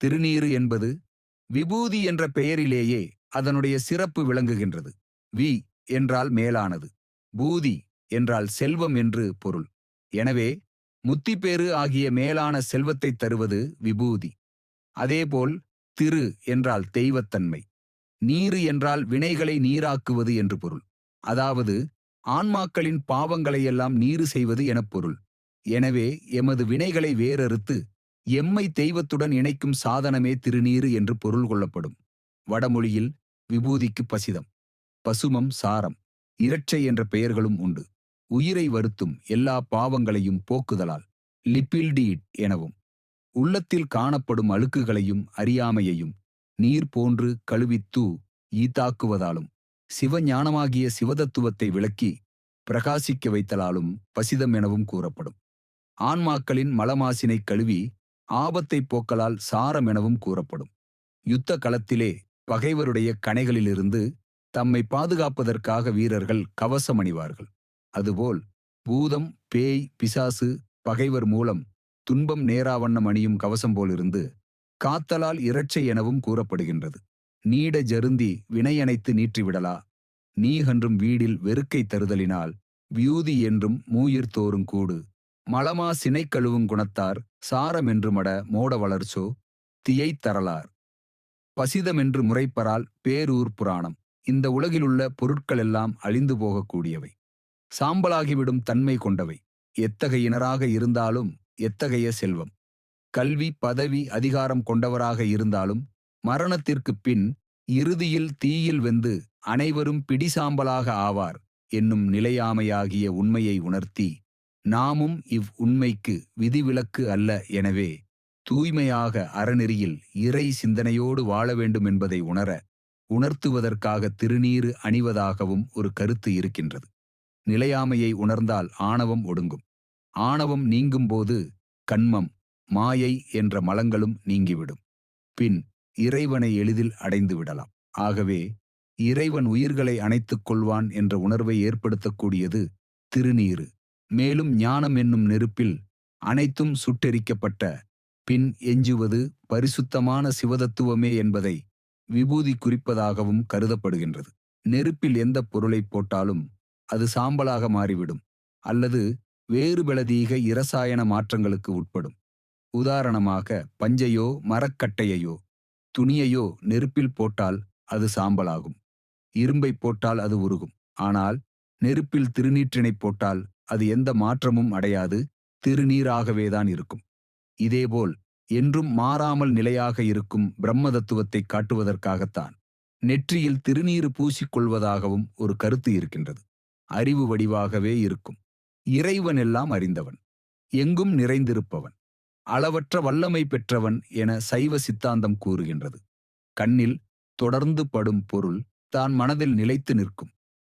திருநீறு என்பது விபூதி என்ற பெயரிலேயே அதனுடைய சிறப்பு விளங்குகின்றது. வி என்றால் மேலானது பூதி என்றால் செல்வம் என்று பொருள். எனவே முத்திப்பேறு ஆகிய மேலான செல்வத்தைத் தருவது விபூதி. அதேபோல் திரு என்றால் தெய்வத்தன்மை நீரு என்றால் வினைகளை நீராக்குவது என்று பொருள். அதாவது ஆன்மாக்களின் பாவங்களையெல்லாம் நீரு செய்வது எனப் பொருள். எனவே எமது வினைகளை வேறறுத்து எம்மை தெய்வத்துடன் இணைக்கும் சாதனமே திருநீறு என்று பொருள் கொள்ளப்படும். வடமொழியில் விபூதிக்கு பசிதம் பசுமம் சாரம் இரட்சை என்ற பெயர்களும் உண்டு. உயிரை வருத்தும் எல்லா பாவங்களையும் போக்குதலால் லிப்பில்டீட் எனவும் உள்ளத்தில் காணப்படும் அழுக்குகளையும் அறியாமையையும் நீர் போன்று கழுவித்தூ ஈத்தாக்குவதாலும் சிவஞானமாகிய சிவதத்துவத்தை விளக்கி பிரகாசிக்க வைத்தலாலும் பசிதம் எனவும் கூறப்படும். ஆன்மாக்களின் மலமாசினை கழுவி ஆபத்தை போக்கலால் சாரம் எனவும் கூறப்படும். யுத்த களத்திலே பகைவருடைய கணைகளிலிருந்து தம்மை பாதுகாப்பதற்காக வீரர்கள் கவசம் அணிவார்கள் அதுபோல் பூதம் பேய் பிசாசு பகைவர் மூலம் துன்பம் நேராவண்ணம் அணியும் கவசம் போலிருந்து காத்தலால் இரட்சை எனவும் கூறப்படுகின்றது. நீட ஜருந்தி வினையணைத்து நீற்றிவிடலா? நீகன்றும் வீடில் வெறுக்கை தருதலினால் வியூதி என்றும் மூயிர் தோறும் கூடு. மலமா சினை கழுவும் குணத்தார் சாரமென்று மட மோட வளர்ச்சோ தியைத் தரலார். பசிதமென்று முறைப்பரால் பேரூர் புராணம். இந்த உலகிலுள்ள பொருட்களெல்லாம் அழிந்து போகக்கூடியவை. சாம்பலாகிவிடும் தன்மை கொண்டவை. எத்தகையினராக இருந்தாலும் எத்தகைய செல்வம். கல்வி பதவி அதிகாரம் கொண்டவராக இருந்தாலும் மரணத்திற்குப் பின் இறுதியில் தீயில் வெந்து அனைவரும் பிடிசாம்பலாக ஆவார் என்னும் நிலையாமையாகிய உண்மையை உணர்த்தி நாமும் இவ் உண்மைக்கு விதிவிலக்கு அல்ல. எனவே தூய்மையாக அறநெறியில் இறை சிந்தனையோடு வாழ வேண்டும் என்பதை உணர உணர்த்துவதற்காக திருநீறு அணிவதாகவும் ஒரு கருத்து இருக்கின்றது. நிலையாமையை உணர்ந்தால் ஆணவம் ஒடுங்கும். ஆணவம் நீங்கும்போது கண்மம் மாயை என்ற மலங்களும் நீங்கிவிடும். பின் இறைவனை எளிதில் அடைந்து விடலாம். ஆகவே இறைவன் உயிர்களை அணைத்துக் கொள்வான் என்ற உணர்வை ஏற்படுத்தக்கூடியது திருநீறு. மேலும் ஞானம் என்னும் நெருப்பில் அனைத்தும் சுட்டெரிக்கப்பட்ட பின் எஞ்சுவது பரிசுத்தமான சிவதத்துவமே என்பதை விபூதி குறிப்பதாகவும் கருதப்படுகின்றது. நெருப்பில் எந்த பொருளை போட்டாலும் அது சாம்பலாக மாறிவிடும் அல்லது வேறு பலதீக இரசாயன மாற்றங்களுக்கு உட்படும். உதாரணமாக பஞ்சையோ மரக்கட்டையையோ துணியையோ நெருப்பில் போட்டால் அது சாம்பலாகும். இரும்பை போட்டால் அது உருகும். ஆனால் நெருப்பில் திருநீற்றினை போட்டால் அது எந்த மாற்றமும் அடையாது திருநீராகவேதான் இருக்கும். இதேபோல் என்றும் மாறாமல் நிலையாக இருக்கும் பிரம்ம தத்துவத்தை காட்டுவதற்காகத்தான் நெற்றியில் திருநீறு பூசிக்கொள்வதாகவும் ஒரு கருத்து இருக்கின்றது. அறிவு வடிவாகவே இருக்கும். இறைவன் எல்லாம் அறிந்தவன். எங்கும் நிறைந்திருப்பவன். அளவற்ற வல்லமை பெற்றவன் என சைவ சித்தாந்தம் கூறுகின்றது. கண்ணில் தொடர்ந்து படும் பொருள் தான் மனதில் நிலைத்து நிற்கும்.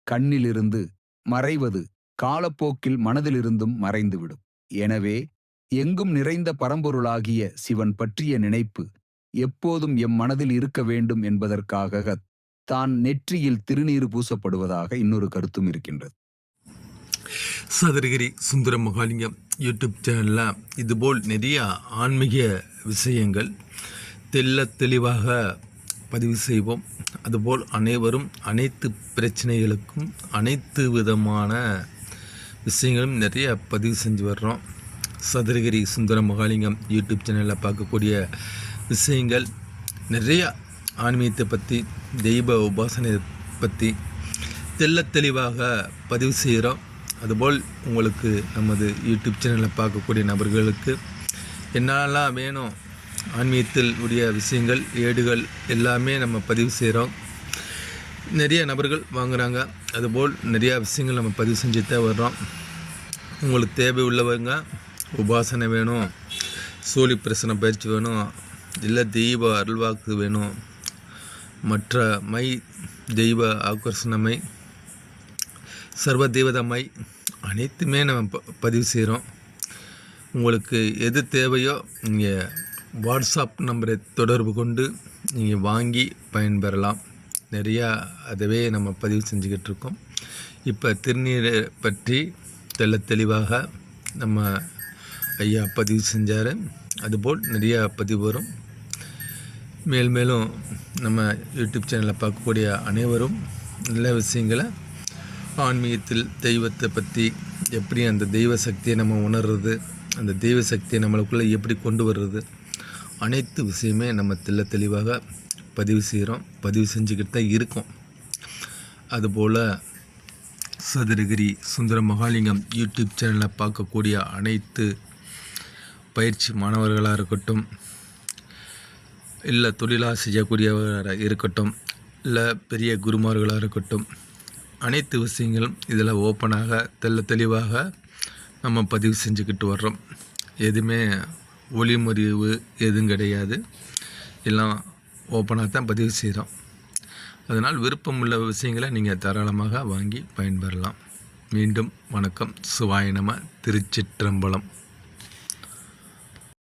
கண்ணிலிருந்து மறைவது காலப்போக்கில் மனதிலிருந்தும் மறைந்துவிடும். எனவே எங்கும் நிறைந்த பரம்பொருளாகிய சிவன் பற்றிய நினைப்பு எப்போதும் எம் மனதில் இருக்க வேண்டும் என்பதற்காக தான் நெற்றியில் திருநீறு பூசப்படுவதாக இன்னொரு கருத்தும் இருக்கின்றது. சதுரகிரி சுந்தர மகாலிங்கம் யூடியூப் சேனலில் இதுபோல் நிறைய ஆன்மீக விஷயங்கள் தெல்ல தெளிவாக பதிவு செய்வோம். அதுபோல் அனைவரும் அனைத்து பிரச்சனைகளுக்கும் அனைத்து விதமான விஷயங்களும் நிறைய பதிவு செஞ்சு வர்றோம். சதுரகிரி சுந்தர மகாலிங்கம் யூடியூப் சேனலில் பார்க்கக்கூடிய விஷயங்கள் நிறைய ஆன்மீகத்தை பற்றி தெய்வ உபாசனை பற்றி தெல்ல தெளிவாக பதிவு செய்கிறோம் அதுபோல் உங்களுக்கு நமது யூடியூப் சேனலில் பார்க்கக்கூடிய நபர்களுக்கு என்னெல்லாம் வேணும் ஆன்மீகத்தில் உடைய விஷயங்கள் ஏடுகள் எல்லாமே நம்ம பதிவு செய்கிறோம் நிறைய நபர்கள் வாங்குகிறாங்க அதுபோல் நிறையா விஷயங்கள் நம்ம பதிவு செஞ்சுட்டே வர்றோம். உங்களுக்கு தேவை உள்ளவங்க உபாசனை வேணும். சூழி பிரசன பயிற்சி வேணும். இல்லை தெய்வ அருள்வாக்கு வேணும். மற்ற மை தெய்வ ஆக்கர்ஷணமை சர்வ தெய்வதமை அனைத்துமே நம்ம ப பதிவு செய்கிறோம் உங்களுக்கு எது தேவையோ நீங்கள் வாட்ஸ்அப் நம்பரை தொடர்பு கொண்டு நீங்கள் வாங்கி பயன்பெறலாம். நிறையா அதுவே நம்ம பதிவு செஞ்சுக்கிட்டு இருக்கோம் இப்போ திருநீரை பற்றி தெல்ல தெளிவாக நம்ம ஐயா பதிவு செஞ்சார். அதுபோல் நிறையா பதிவு வரும். மேல் மேலும் நம்ம யூடியூப் சேனலை பார்க்கக்கூடிய அனைவரும் நல்ல விஷயங்களை ஆன்மீகத்தில் தெய்வத்தை பற்றி எப்படி அந்த தெய்வ சக்தியை நம்ம உணர்றது அந்த தெய்வ சக்தியை நம்மளுக்குள்ளே எப்படி கொண்டு வர்றது அனைத்து விஷயமே நம்ம தெல்ல தெளிவாக பதிவு செய்கிறோம். பதிவு செஞ்சுக்கிட்டு தான் இருக்கோம். அதுபோல் சதுரகிரி சுந்தர மகாலிங்கம் யூடியூப் சேனலை பார்க்கக்கூடிய அனைத்து பயிற்சி மாணவர்களாக இருக்கட்டும் இல்லை தொழிலாக செய்யக்கூடியவராக இருக்கட்டும் இல்லை பெரிய குருமார்களாக இருக்கட்டும் அனைத்து விஷயங்களும் இதில் ஓப்பனாக தெல்ல தெளிவாக நம்ம பதிவு செஞ்சுக்கிட்டு வர்றோம். எதுவுமே ஒளிமுறிவு எதுவும் கிடையாது. எல்லாம் ஓப்பனாக தான் பதிவு செய்கிறோம் அதனால் விருப்பமுள்ள விஷயங்களை நீங்கள் தாராளமாக வாங்கி பயன்பெறலாம். மீண்டும் வணக்கம். சுவாயனம திருச்சிற்றம்பலம்.